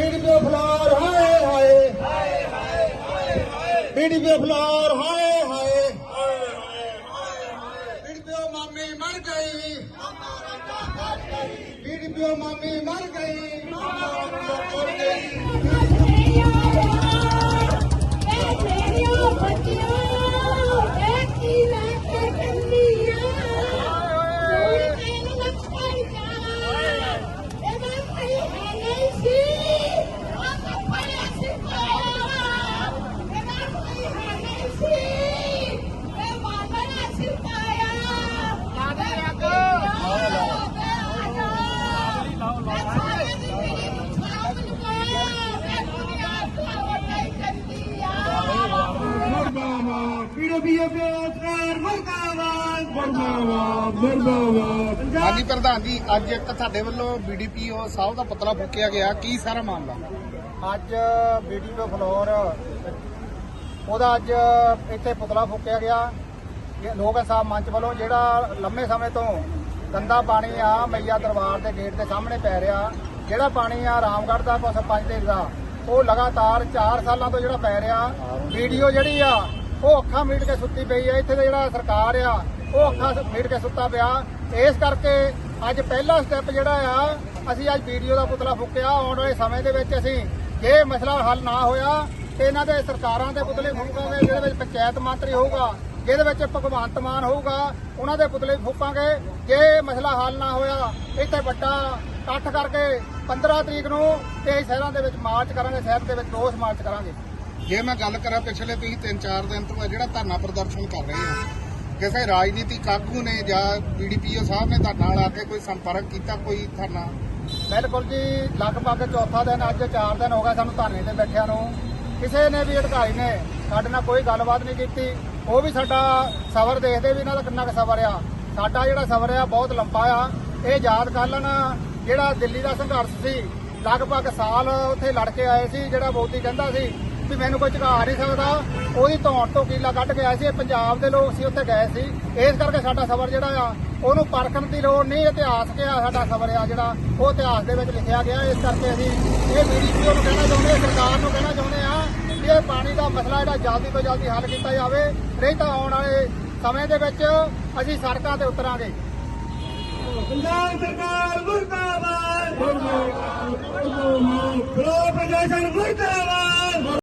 BDP floor, ਹਾਏ ਹਾਏ। ਹਾਏ ਹਾਏ ਹਾਏ ਬੀਡੀਪੀ ਫਲੋਰ, ਹਾਏ ਹਾਏ। ਬੀਡੀਪੀ ਮਾਮੀ ਮਰ ਗਈ ਬੀਡੀਪੀ ਮਾਮੀ ਮਰ ਗਈ ਮਰ ਗਈ ਬੱਚਿਓ ਹਾਂਜੀ ਪ੍ਰਧਾਨ ਜੀ ਅੱਜ ਇੱਕ ਤੁਹਾਡੇ ਵੱਲੋਂ ਬੀਡੀਪੀਓ ਸਾਹਿਬ ਦਾ ਪਤਲਾ ਫੂਕਿਆ ਗਿਆ। ਕੀ ਸਾਰਾ ਮਾਮਲਾ? ਅੱਜ ਵੀਡੀਓ ਫਲੋਰ ਉਹਦਾ ਅੱਜ ਇੱਥੇ ਪੁਤਲਾ ਫੂਕਿਆ ਗਿਆ। ਇਹ ਲੋਕ ਸਾਹਿਬ ਮੰਚ ਵੱਲੋਂ ਜਿਹੜਾ ਲੰਮੇ ਸਮੇਂ ਤੋਂ ਗੰਦਾ ਪਾਣੀ ਆ ਮਈਆ ਦਰਬਾਰ ਦੇ ਗੇਟ ਦੇ ਸਾਹਮਣੇ ਪੈ ਰਿਹਾ ਜਿਹੜਾ ਪਾਣੀ ਆ ਰਾਮਗੜ੍ਹ ਦਾ ਕੋ ਸਰਪੰਚ ਦੇ ਦਾ ਉਹ ਲਗਾਤਾਰ 4 ਸਾਲਾਂ ਤੋਂ ਜਿਹੜਾ ਪੈ ਰਿਹਾ। ਵੀਡੀਓ ਜਿਹੜੀ ਆ ਉਹ ਅੱਖਾਂ ਮੀਟ ਕੇ ਸੁੱਤੀ ਪਈ ਆ, ਇੱਥੇ ਦਾ ਜਿਹੜਾ ਸਰਕਾਰ ਆ, ਉਹ ਅੱਖਾਂ ਮੀਟ ਕੇ ਸੁੱਤਾ ਪਿਆ। ਇਸ ਕਰਕੇ ਅੱਜ ਪਹਿਲਾ ਸਟੈਪ ਜਿਹੜਾ ਆ, ਅਸੀਂ ਅੱਜ ਵੀਡੀਓ ਦਾ ਪੁਤਲਾ ਫੂਕਿਆ। ਆਉਣ ਵਾਲੇ ਸਮੇਂ ਦੇ ਵਿੱਚ ਅਸੀਂ ਜੇ ਮਸਲਾ ਹੱਲ ਨਾ ਹੋਇਆ, ਤੇ ਇਹਨਾਂ ਦੇ ਸਰਕਾਰਾਂ ਦੇ ਪੁਤਲੇ ਫੂਕਾਂਗੇ, ਜਿਹਦੇ ਵਿੱਚ ਪੰਚਾਇਤ ਮੰਤਰੀ ਹੋਊਗਾ, ਜਿਹਦੇ ਵਿੱਚ ਭਗਵੰਤ ਮਾਨ ਹੋਊਗਾ, ਉਹਨਾਂ ਦੇ ਪੁਤਲੇ ਫੂਕਾਂਗੇ। ਜੇ ਮਸਲਾ ਹੱਲ ਨਾ ਹੋਇਆ, ਇੱਥੇ ਵੱਡਾ ਇਕੱਠ ਕਰਕੇ 15 ਤਰੀਕ ਨੂੰ ਤੇ ਸ਼ਹਿਰਾਂ ਦੇ ਵਿੱਚ ਮਾਰਚ ਕਰਾਂਗੇ, ਸ਼ਹਿਰ ਦੇ ਵਿੱਚ ਰੋਸ ਮਾਰਚ ਕਰਾਂਗੇ। ਜੇ ਮੈਂ ਗੱਲ ਕਰਾਂ ਪਿਛਲੇ ਤੁਸੀਂ 3-4 ਦਿਨ ਤੋਂ ਜਿਹੜਾ ਧਰਨਾ ਪ੍ਰਦਰਸ਼ਨ ਕਰ ਰਹੇ ਹੋ, ਕਿਸੇ ਰਾਜਨੀਤਿਕ ਆਗੂ ਨੇ ਜਾਂ ਬੀਡੀਪੀਓ ਸਾਹਿਬ ਨੇ ਤੁਹਾਡੇ ਨਾਲ ਆ ਕੇ ਕੋਈ ਸੰਪਰਕ ਕੀਤਾ, ਕੋਈ ਧਰਨਾ? ਬਿਲਕੁਲ ਜੀ, ਲਗਭਗ ਚੌਥਾ ਦਿਨ, ਅੱਜ 4 ਦਿਨ ਹੋ ਗਿਆ ਸਾਨੂੰ ਧਰਨੇ ਤੇ ਬੈਠਿਆਂ ਨੂੰ। ਕਿਸੇ ਨੇ ਵੀ ਅਧਿਕਾਰੀ ਨੇ ਸਾਡੇ ਨਾਲ ਕੋਈ ਗੱਲਬਾਤ ਨਹੀਂ ਕੀਤੀ। ਉਹ ਵੀ ਸਾਡਾ ਸਬਰ ਦੇਖਦੇ ਵੀ ਇਹਨਾਂ ਦਾ ਕਿੰਨਾ ਕੁ ਸਬਰ ਆ। ਸਾਡਾ ਜਿਹੜਾ ਸਬਰ ਆ, ਬਹੁਤ ਲੰਬਾ ਆ। ਇਹ ਯਾਦ ਕਰ ਲੈਣ, ਜਿਹੜਾ ਦਿੱਲੀ ਦਾ ਸੰਘਰਸ਼ ਸੀ, ਲਗਭਗ ਸਾਲ ਉੱਥੇ ਲੜ ਕੇ ਆਏ ਸੀ, ਜਿਹੜਾ ਮੋਦੀ ਕਹਿੰਦਾ ਸੀ ਵੀ ਮੈਨੂੰ ਕੋਈ ਝੁਕਾ ਨਹੀਂ ਸਕਦਾ ਉਹਦੀ ਧੌਣ ਤੋਂ ਕੀਲਾ ਕੱਢ ਕੇ ਆਏ ਸੀ ਇਹ ਪੰਜਾਬ ਦੇ ਲੋਕ ਸੀ ਉੱਥੇ ਗਏ ਸੀ ਇਸ ਕਰਕੇ ਸਾਡਾ ਸਬਰ ਜਿਹੜਾ ਆ ਉਹਨੂੰ ਪਰਖਣ ਦੀ ਲੋੜ ਨਹੀਂ ਇਤਿਹਾਸ ਕਿਹਾ ਸਾਡਾ ਸਬਰ ਆ ਜਿਹੜਾ ਉਹ ਇਤਿਹਾਸ ਦੇ ਵਿੱਚ ਲਿਖਿਆ ਗਿਆ ਇਸ ਕਰਕੇ ਅਸੀਂ ਇਹ ਬੀਡੀਪੀਓ ਨੂੰ ਕਹਿਣਾ ਚਾਹੁੰਦੇ ਸਰਕਾਰ ਨੂੰ ਕਹਿਣਾ ਚਾਹੁੰਦੇ ਆ ਕਿ ਇਹ ਪਾਣੀ ਦਾ ਮਸਲਾ ਜਿਹੜਾ ਜਲਦੀ ਤੋਂ ਜਲਦੀ ਹੱਲ ਕੀਤਾ ਜਾਵੇ ਨਹੀਂ ਤਾਂ ਆਉਣ ਵਾਲੇ ਸਮੇਂ ਦੇ ਵਿੱਚ ਅਸੀਂ ਸੜਕਾਂ ਤੇ ਉਤਰਾਂਗੇ ਪੰਜਾਬ ਸਰਕਾਰ ਮੁਰਦਾਬਾਦ ਮੁਰਦਾਬਾਦ ਪ੍ਰਸ਼ਾਸਨ ਮੁਰਦਾਬਾਦ